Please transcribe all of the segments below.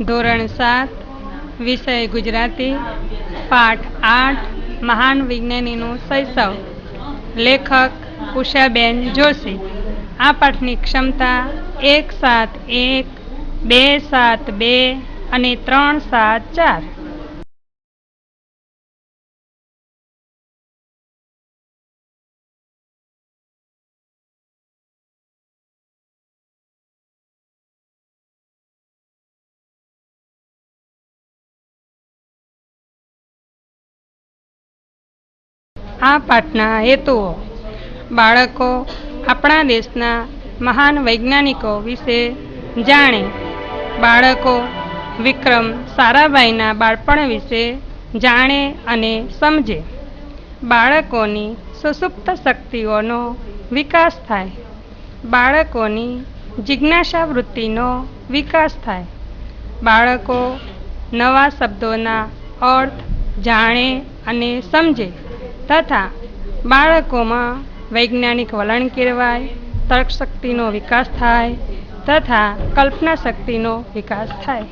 ધોરણ સાત, વિષય ગુજરાતી, પાઠ આઠ, મહાન વિજ્ઞાનીનું શૈશવ. લેખક ઉષાબેન જોશી. આ પાઠની ક્ષમતા એક સાત એક, બે સાત બે અને ત્રણ સાત ચાર. આ પાઠના હેતુઓ. બાળકો, આપણા દેશના મહાન વૈજ્ઞાનિકો વિશે જાણે. બાળકો, વિક્રમ સારાભાઈના બાળપણ વિશે જાણે અને સમજે. બાળકોની સુસુપ્ત શક્તિઓનો વિકાસ થાય. બાળકોની જિજ્ઞાસા વૃત્તિનો વિકાસ થાય. બાળકો નવા શબ્દોના અર્થ જાણે અને સમજે. તથા બાળકોમાં વૈજ્ઞાનિક વલણ કેળવાય, તર્કશક્તિનો વિકાસ થાય તથા કલ્પના શક્તિનો વિકાસ થાય.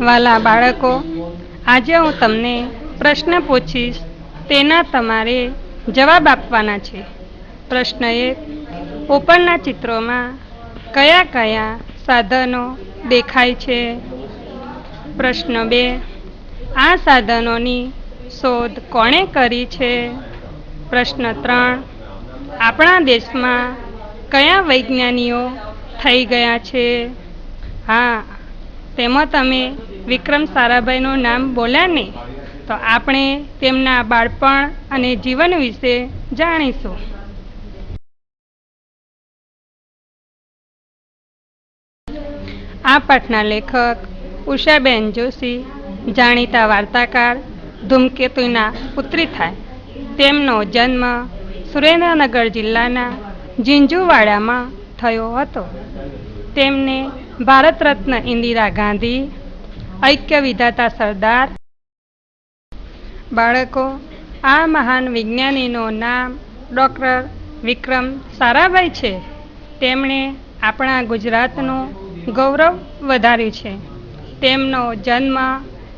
વાલા બાળકો, આજે હું તમને પ્રશ્ન પૂછીશ. તેના તમારે જવાબ આપવાના છે. પ્રશ્ન એક, ઉપરના ચિત્રોમાં કયા કયા સાધનો દેખાય છે? પ્રશ્ન બે આ સાધનોની શોધ કોણે કરી છે? પ્રશ્ન ત્રણ. આપણા દેશમાં કયા વૈજ્ઞાનિકો થઈ ગયા છે? હા, તેમાં તમે વિક્રમ સારાભાઈનું નામ બોલ્યા ને? તો આપણે તેમના બાળપણ અને જીવન વિશે જાણીશું. આ પાઠના લેખક ઉષાબેન જોશી જાણીતા વાર્તાકાર ધૂમકેતુના પુત્રી થાય. તેમનો જન્મ સુરેન્દ્રનગર જિલ્લાના ઝીંઝુવાડામાં થયો હતો. તેમને ભારત રત્ન ઇન્દિરા ગાંધી ઐક્ય વિધાતા સરદાર બાળકો, આ મહાન વિજ્ઞાનીનું નામ ડૉક્ટર વિક્રમ સારાભાઈ છે. તેમણે આપણા ગુજરાતનું ગૌરવ વધાર્યું છે. તેમનો જન્મ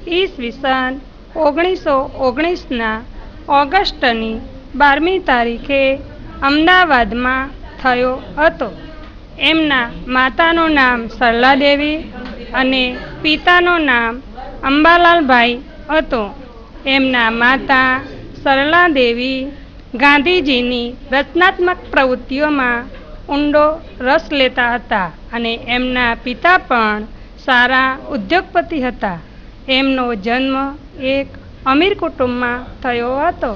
ઈસવીસન ઓગણીસો ઓગણીસના ઓગસ્ટની બારમી તારીખે અમદાવાદમાં થયો હતો. એમના માતાનું નામ સરલાદેવી અને પિતાનું નામ અંબાલાલભાઈ હતો. એમના માતા સરલાદેવી ગાંધીજીની રચનાત્મક પ્રવૃત્તિઓમાં ઊંડો રસ લેતા હતા અને એમના પિતા પણ સારા ઉદ્યોગપતિ હતા. એમનો જન્મ એક અમીર કુટુંબમાં થયો હતો.